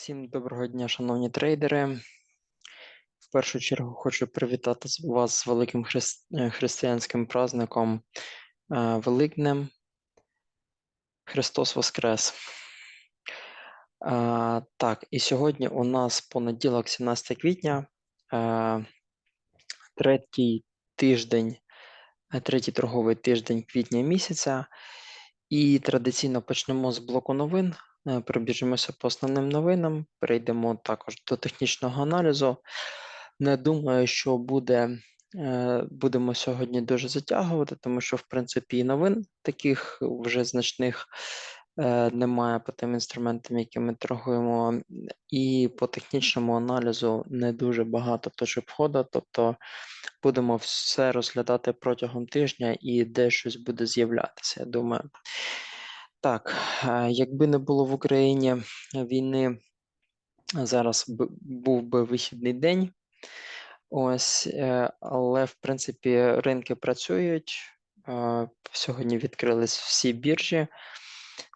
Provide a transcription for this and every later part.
Всім доброго дня, шановні трейдери. В першу чергу хочу привітати вас з великим хрис- е, християнським праздником е, Великднем. Христос Воскрес! Е, Так, і сьогодні у нас понеділок, 17 квітня, е, третій тиждень, третій торговий тиждень квітня місяця. І традиційно почнемо з блоку новин. Е, Пробіжимося по основним новинам, перейдемо також до технічного аналізу. Не думаю, що буде, е, будемо сьогодні дуже затягувати, тому що, в принципі, і новин таких вже значних е, немає по тим інструментам, які ми торгуємо. І по технічному аналізу не дуже багато точок входу, тобто будемо все розглядати протягом тижня і де щось буде з'являтися, я думаю. Так, е, якби не було в Україні війни, зараз був би вихідний день. Ось, е, але в принципі ринки працюють. е, Сьогодні відкрились всі біржі,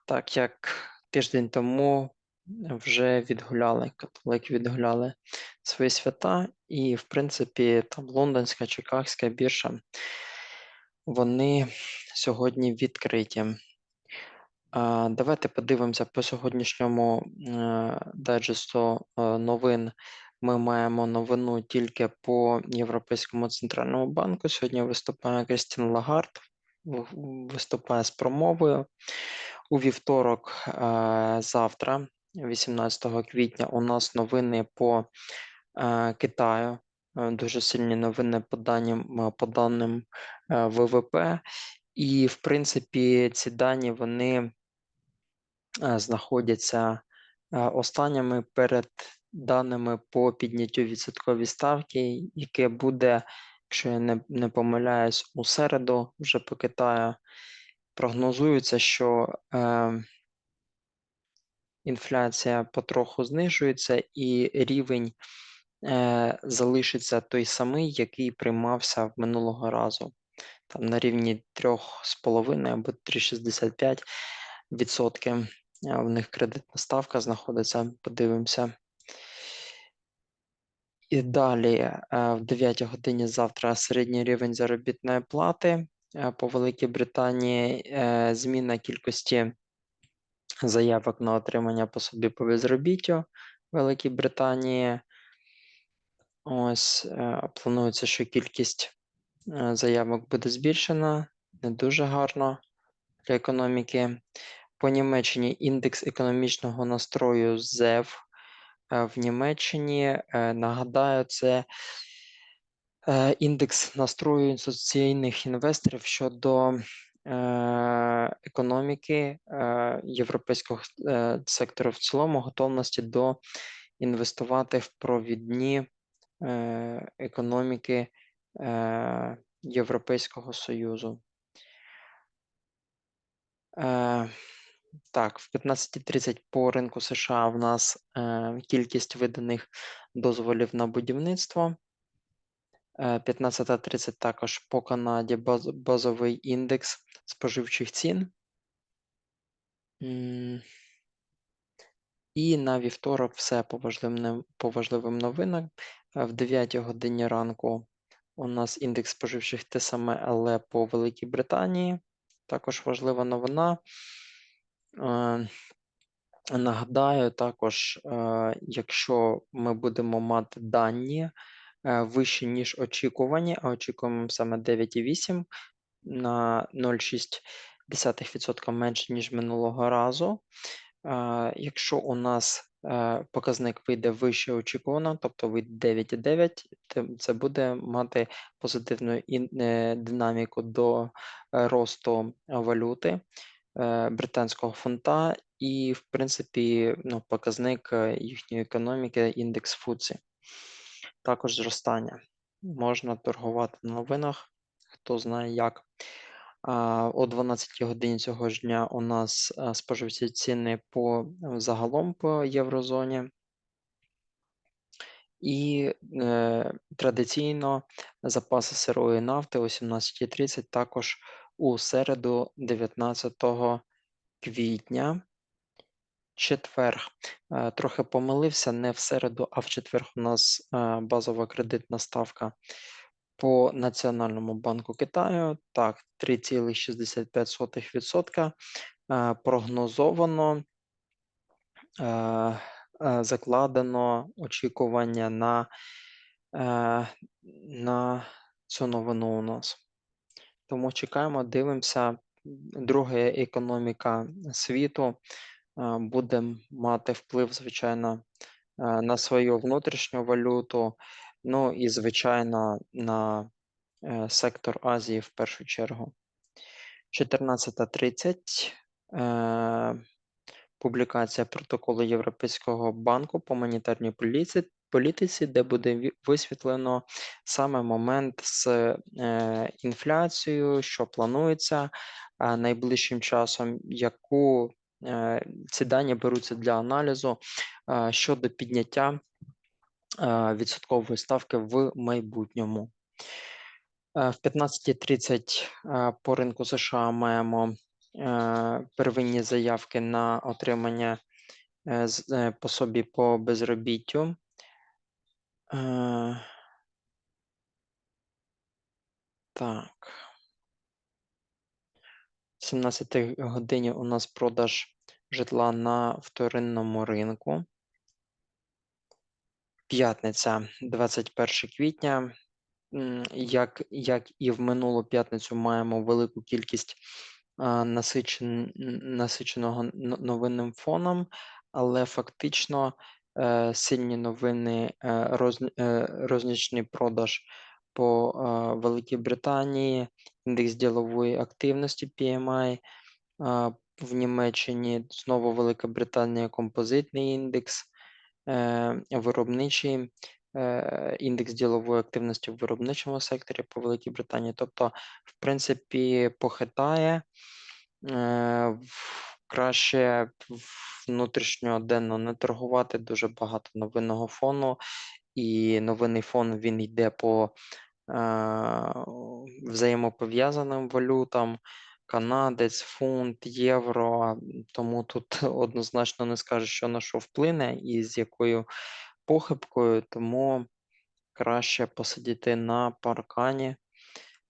так як тиждень тому вже відгуляли, католики відгуляли свої свята, і в принципі там лондонська, чикагська біржа, вони сьогодні відкриті. Давайте подивимося по сьогоднішньому е, дайджесту е, новин. Ми маємо новину тільки по Європейському центральному банку. Сьогодні виступає Крістін Лагард, виступає з промовою. У вівторок, е, завтра, 18 квітня, у нас новини по Китаю. Дуже сильні новини по даним, по даним ВВП. І, в принципі, ці дані вони знаходяться е, останніми перед даними по підняттю відсоткової ставки, яке буде, якщо я не, не помиляюсь, у середу вже по Китаю. Прогнозується, що е, інфляція потроху знижується і рівень е, залишиться той самий, який приймався минулого разу. Там на рівні 3,5 або 3,65 відсотки. Е, В них кредитна ставка знаходиться. Подивимося. І далі е, в 9 годині завтра середній рівень заробітної плати е, по Великій Британії, е, зміна кількості заявок на отримання пособі по безробіттю в Великій Британії. Ось планується, що кількість заявок буде збільшена. Не дуже гарно для економіки. По Німеччині індекс економічного настрою ЗЕВ е, в Німеччині. е, Нагадаю, це е, індекс настрою інституційних інвесторів щодо економіки європейського сектору в цілому, готовності до інвестувати в провідні економіки Європейського Союзу. Е, так, в 15.30 по ринку США в нас е, кількість виданих дозволів на будівництво. Е, 15.30 також по Канаді баз, базовий індекс споживчих цін. І на вівторок все по важливим, по важливим новинам. Е, В 9 годині ранку у нас індекс споживчих те саме, але по Великій Британії. Також важлива новина. Е, Нагадаю, також, е, якщо ми будемо мати дані е, вищі, ніж очікувані, а очікуємо саме 9,8 на 0,6% менше, ніж минулого разу. Якщо у нас показник вийде вище очікувано, тобто вийде 9,9, то це буде мати позитивну динаміку до росту валюти британського фунта і, в принципі, ну, показник їхньої економіки, індекс ФУЦІ. Також зростання. Можна торгувати на новинах, хто знає як. О 12 годині цього ж дня у нас е, споживчі ціни по е, загалом по єврозоні. І е, традиційно запаси сирої нафти о 17.30 також у середу, 19 квітня. Четвер. Е, трохи помилився, не в середу, а в четвер у нас е, базова кредитна ставка по Національному банку Китаю. Так, 3,65%. Е, прогнозовано закладено очікування на, на цю новину у нас. Тому чекаємо, дивимося. Друга економіка світу е, буде мати вплив, звичайно, е, на свою внутрішню валюту, ну і, звичайно, на е, сектор Азії в першу чергу. 14.30 е, публікація протоколу Європейського банку по монетарній політиці, де буде висвітлено саме момент з е, інфляцією, що планується найближчим часом, яку е, ці дані беруться для аналізу е, щодо підняття відсоткової ставки в майбутньому. В 15.30 е, по ринку США маємо первинні заявки на отримання е, е, пособі по безробіттю. Е, Так. В 17 годині у нас продаж житла на вторинному ринку. П'ятниця, 21 квітня. Як, як і в минулу п'ятницю, маємо велику кількість насичен, насиченого новинним фоном, але фактично е, сильні новини, е, е, рознічний продаж по Великій Британії, індекс ділової активності PMI, в Німеччині знову Велика Британія композитний індекс, виробничий індекс ділової активності в виробничому секторі по Великій Британії. Тобто, в принципі, похитає е, краще внутрішньо денно не торгувати дуже багато новинного фону, і новинний фон він йде по е, взаємопов'язаним валютам. Канадець, фунт, євро, тому тут однозначно не скажеш, що на що вплине і з якою похибкою, тому краще посидіти на паркані.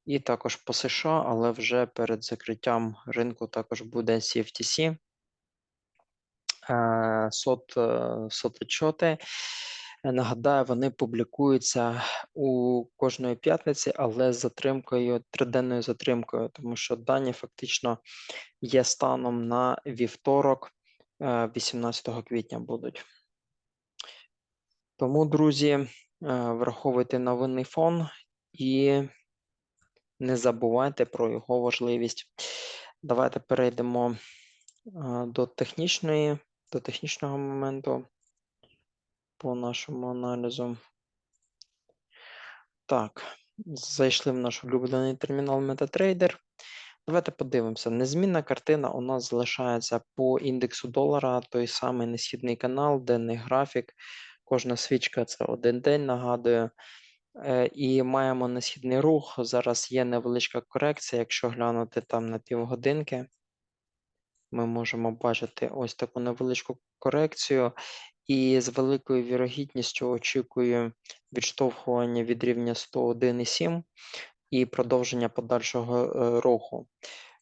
І також по США, але вже перед закриттям ринку також буде CFTC. Е, Сот, е, соточоти. Е, Нагадаю, вони публікуються у кожної п'ятниці, але з затримкою, триденною затримкою, тому що дані фактично є станом на вівторок, е, 18 квітня будуть. Тому, друзі, е, враховуйте новинний фон і не забувайте про його важливість. Давайте перейдемо е, до технічної, до технічного моменту по нашому аналізу. Так, зайшли в наш улюблений термінал MetaTrader. Давайте подивимося. Незмінна картина у нас залишається по індексу долара, той самий несхідний канал, денний графік. Кожна свічка це один день, нагадую. Е, І маємо несхідний рух. Зараз є невеличка корекція. Якщо глянути там на півгодинки, ми можемо бачити ось таку невеличку корекцію. І з великою вірогідністю очікую відштовхування від рівня 101,7 і продовження подальшого е, руху.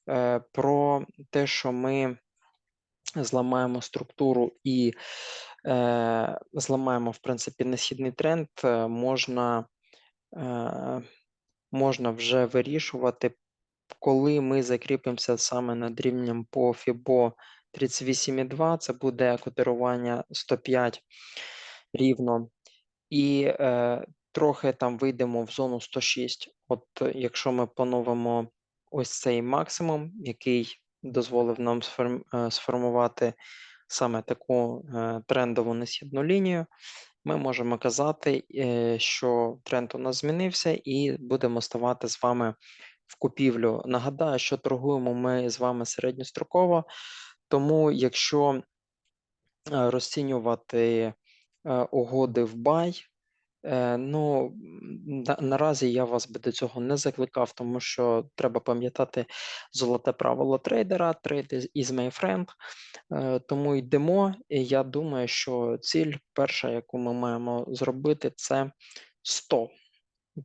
Е, Про те, що ми зламаємо структуру і зламаємо, в принципі, несхідний тренд, можна, е, можна вже вирішувати, коли ми закріпимося саме над рівнем по FIBO 38,2, це буде котирування 105 рівно. І е, трохи там вийдемо в зону 106. От якщо ми поновимо ось цей максимум, який дозволив нам сформ, сформувати саме таку е, трендову несхідну лінію, ми можемо казати, що тренд у нас змінився, і будемо ставати з вами в купівлю. Нагадаю, що торгуємо ми з вами середньостроково, тому якщо е, розцінювати угоди в бай, ну, на наразі я вас би до цього не закликав, тому що треба пам'ятати золоте правило трейдера: "Trade is is my friend". Е, тому йдемо, і я думаю, що ціль перша, яку ми маємо зробити, це 100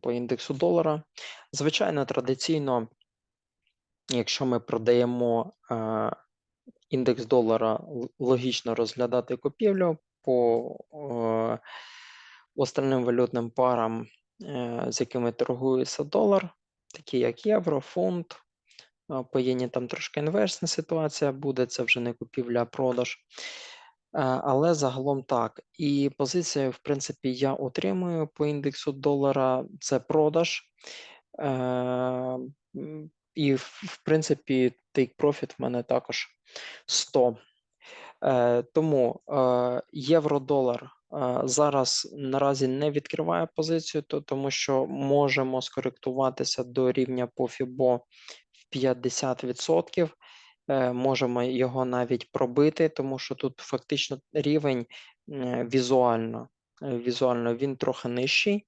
по індексу долара. Звичайно, традиційно, якщо ми продаємо, е, індекс долара, логічно розглядати купівлю по, е, остальним валютним парам, е, з якими торгується долар, такі як євро, фунт. По єні там трошки інверсна ситуація буде, це вже не купівля, а продаж. Е, але загалом так. І позицію, в принципі, я утримую по індексу долара, це продаж. Е, і в принципі, take profit в мене також 100. Е, тому, євро-долар, зараз наразі не відкриваю позицію, то тому що можемо скоректуватися до рівня по FIBO в 50 Е, можемо його навіть пробити, тому що тут фактично рівень, візуально, е, візуально він трохи нижчий.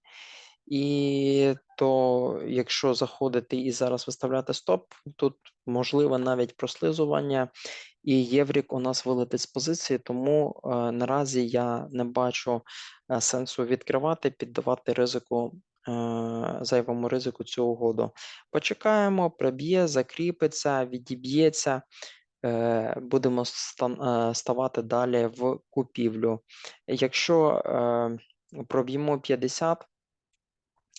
І то, якщо заходити і зараз виставляти стоп, тут можливе навіть прослизування, і єврік у нас вилетить з позиції, тому, е, наразі я не бачу, е, сенсу відкривати, піддавати ризику, е, зайвому ризику цю угоду. Почекаємо, проб'є, закріпиться, відіб'ється, будемо ставати далі в купівлю. Якщо, проб'ємо 50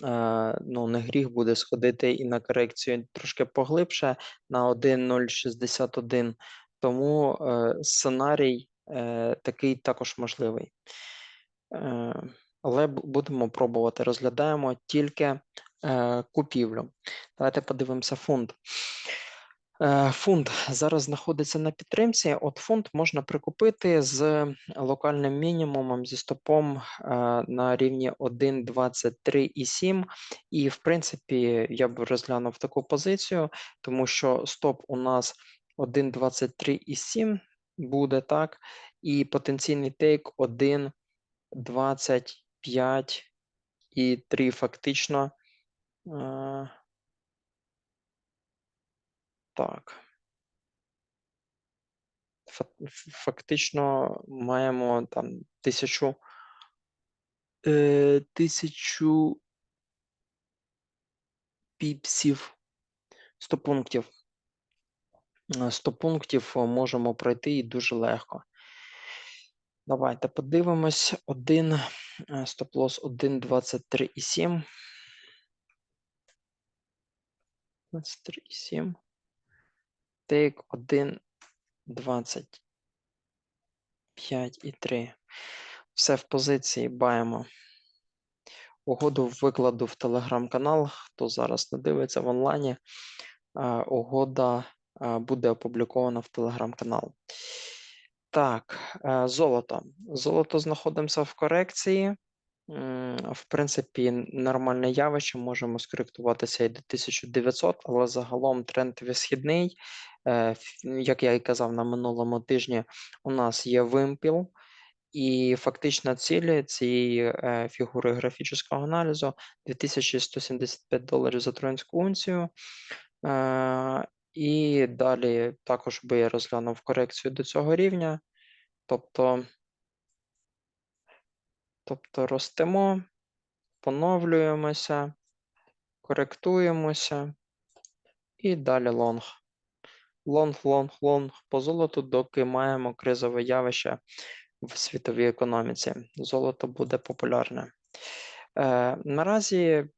Е, ну, не гріх буде сходити і на корекцію трошки поглибше на 1.061, тому е, сценарій е, такий також можливий. Е, але будемо пробувати. Розглядаємо тільки купівлю. Давайте подивимося фунт. Фунт зараз знаходиться на підтримці. От фунт можна прикупити з локальним мінімумом зі стопом на рівні 1,23,7. І, в принципі, я б розглянув таку позицію, тому що стоп у нас 1,23,7 буде так, і потенційний тейк 1,25,3 фактично. Е, Так. Фактично маємо там тисячу, е, тисячу піпсів, 100 пунктів. Е, 100 пунктів е, можемо пройти і дуже легко. Давайте подивимось. Один е, стоп-лосс 1,23,7. 23,7. Тейк 1,25,3. Все в позиції баємо. Угоду викладу в телеграм-канал. Хто зараз не дивиться в онлайні, угода а, буде опублікована в телеграм-канал. Так, е, золото. Золото знаходимося в корекції. В принципі, нормальне явище, можемо скоректуватися і до 1900, але загалом тренд висхідний. Е, Як я і казав на минулому тижні, у нас є вимпіл, і фактична ціль цієї е, фігури графічного аналізу 2175 доларів за троянську унцію. І далі також би я розглянув корекцію до цього рівня. Тобто, тобто ростемо, поновлюємося, коректуємося і далі лонг. Лонг, лонг, лонг по золоту, доки маємо кризове явище в світовій економіці. Золото буде популярне. Е, наразі,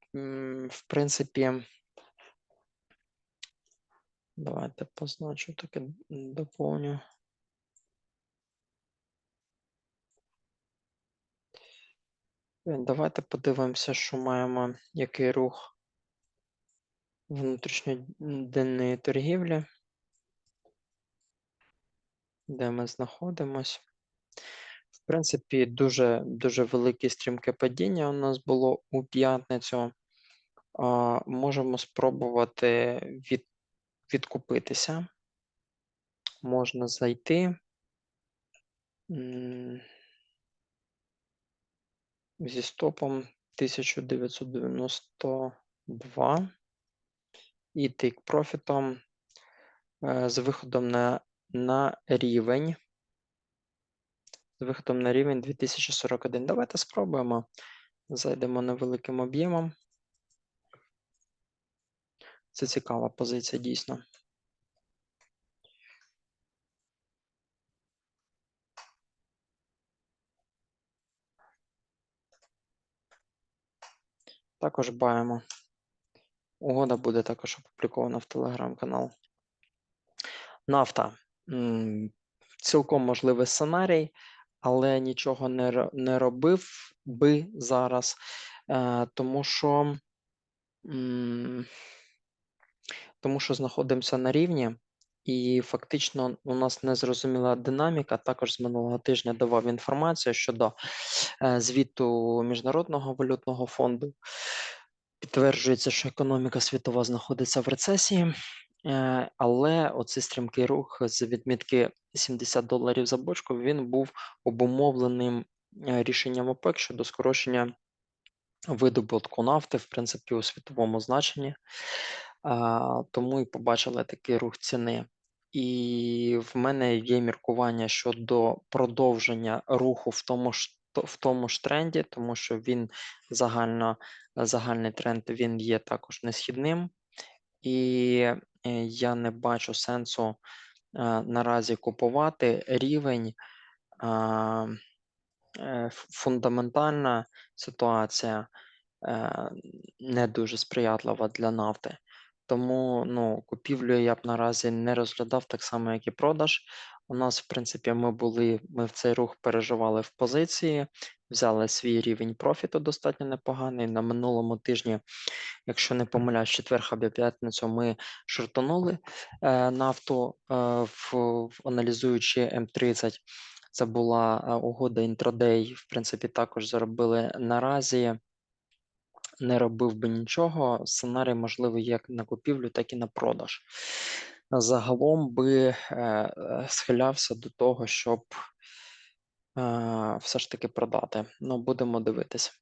в принципі, давайте позначу таке доповню. Е, Давайте подивимося, що маємо, який рух внутрішньоденної торгівлі, де ми знаходимось. В принципі, дуже, дуже велике стрімке падіння у нас було у п'ятницю. Можемо спробувати від, відкупитися. Можна зайти. Зі стопом 1992 і тейк профітом е, з виходом на, на рівень. З виходом на рівень 2041. Давайте спробуємо. Зайдемо невеликим об'ємом. Це цікава позиція, дійсно. Також баємо. Угода буде також опублікована в телеграм-канал. Нафта. Цілком можливий сценарій, але нічого не, не робив би зараз, е, тому що, тому що знаходимося на рівні, і фактично у нас незрозуміла динаміка. Також з минулого тижня давав інформацію щодо е, звіту Міжнародного валютного фонду. Підтверджується, що економіка світова знаходиться в рецесії, е, але оцей стрімкий рух з відмітки 70 доларів за бочку він був обумовленим е, рішенням ОПЕК щодо скорочення видобутку нафти, в принципі, у світовому значенні. Тому і побачили такий рух ціни. І в мене є міркування щодо продовження руху в тому ж в тому ж тренді, тому що він загально, загальний тренд він є також несхідним, і е, я не бачу сенсу е, наразі купувати рівень. е, Фундаментальна ситуація не дуже сприятлива для нафти. Тому ну, купівлю я б наразі не розглядав так само, як і продаж. У нас, в принципі, ми були, ми в цей рух переживали в позиції, взяли свій рівень профіту достатньо непоганий. На минулому тижні, якщо не помиляюсь, четвер або п'ятницю ми шортанули е, нафту, е, в, в аналізуючи М30. Це була е, угода інтрадей. В принципі, також заробили наразі не робив би нічого, сценарій можливий як на купівлю, так і на продаж. Загалом би е, е, схилявся до того, щоб е, все ж таки продати. Ну, будемо дивитись.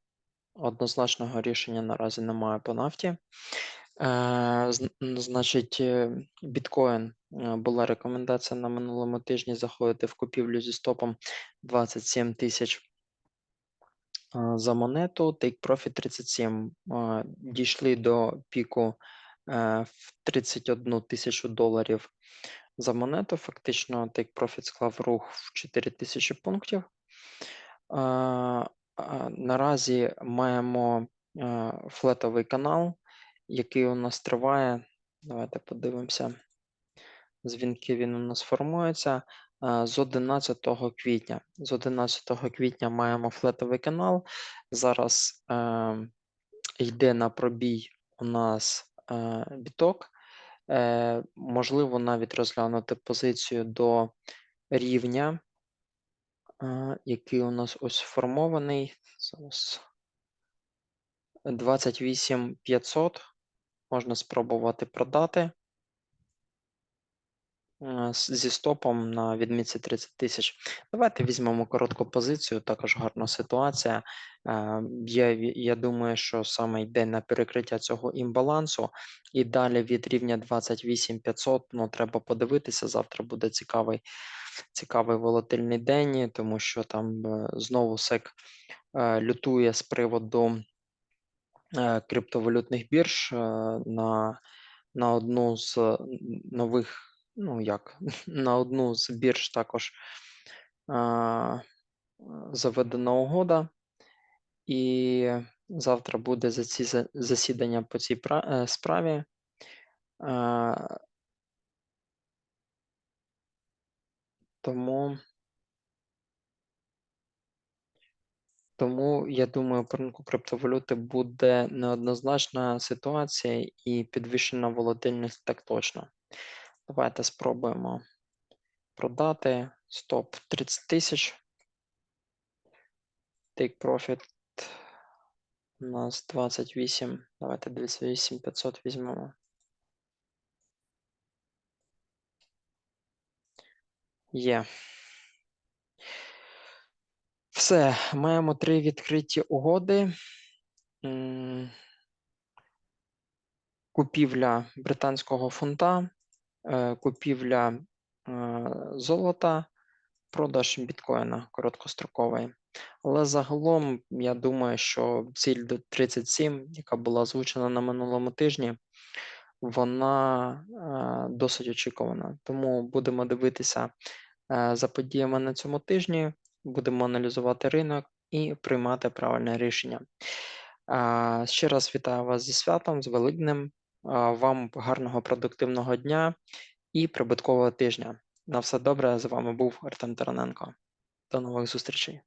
Однозначного рішення наразі немає по нафті. Значить, біткоін була рекомендація на минулому тижні заходити в купівлю зі стопом 27 тисяч за монету. Take Profit 37. Дійшли до піку е, в 31 тисячу доларів за монету. Фактично, Take Profit склав рух в 4 тисячі пунктів. Наразі маємо е, флетовий канал, який у нас триває. Давайте подивимося. Дзвінки він у нас формується з 11 квітня. З 11 квітня маємо флетовий канал. Зараз е, йде на пробій у нас е, біток. Е, можливо, навіть розглянути позицію до рівня, е, який у нас ось сформований. Зараз 28 500. Можна спробувати продати. Е, зі стопом на відмітці 30 тисяч. Давайте візьмемо коротку позицію, також гарна ситуація. Е, Я, я думаю, що саме йде на перекриття цього імбалансу, і далі від рівня 28 500, ну, треба подивитися. Завтра буде цікавий, цікавий волатильний день, тому що там е, знову СЕК лютує з приводу криптовалютних бірж на, на одну з нових, ну як, на одну з бірж також а, заведена угода. І завтра буде за ці засідання по цій е, справі. Е, Тому, тому я думаю, по ринку криптовалюти буде неоднозначна ситуація і підвищена волатильність так точно. Давайте спробуємо продати. Стоп 30 тисяч. Take profit у нас 28. Давайте 28 500 візьмемо. Є. Все, маємо три відкриті угоди. Купівля британського фунта, купівля, е, золота, продаж біткоїна короткостроковий. Але загалом, я думаю, що ціль до 37, яка була озвучена на минулому тижні, вона, е, досить очікувана. Тому будемо дивитися, е, за подіями на цьому тижні, будемо аналізувати ринок і приймати правильне рішення. Ще раз вітаю вас зі святом, з Великднем. Вам гарного продуктивного дня і прибуткового тижня. На все добре. З вами був Артем Тараненко. До нових зустрічей.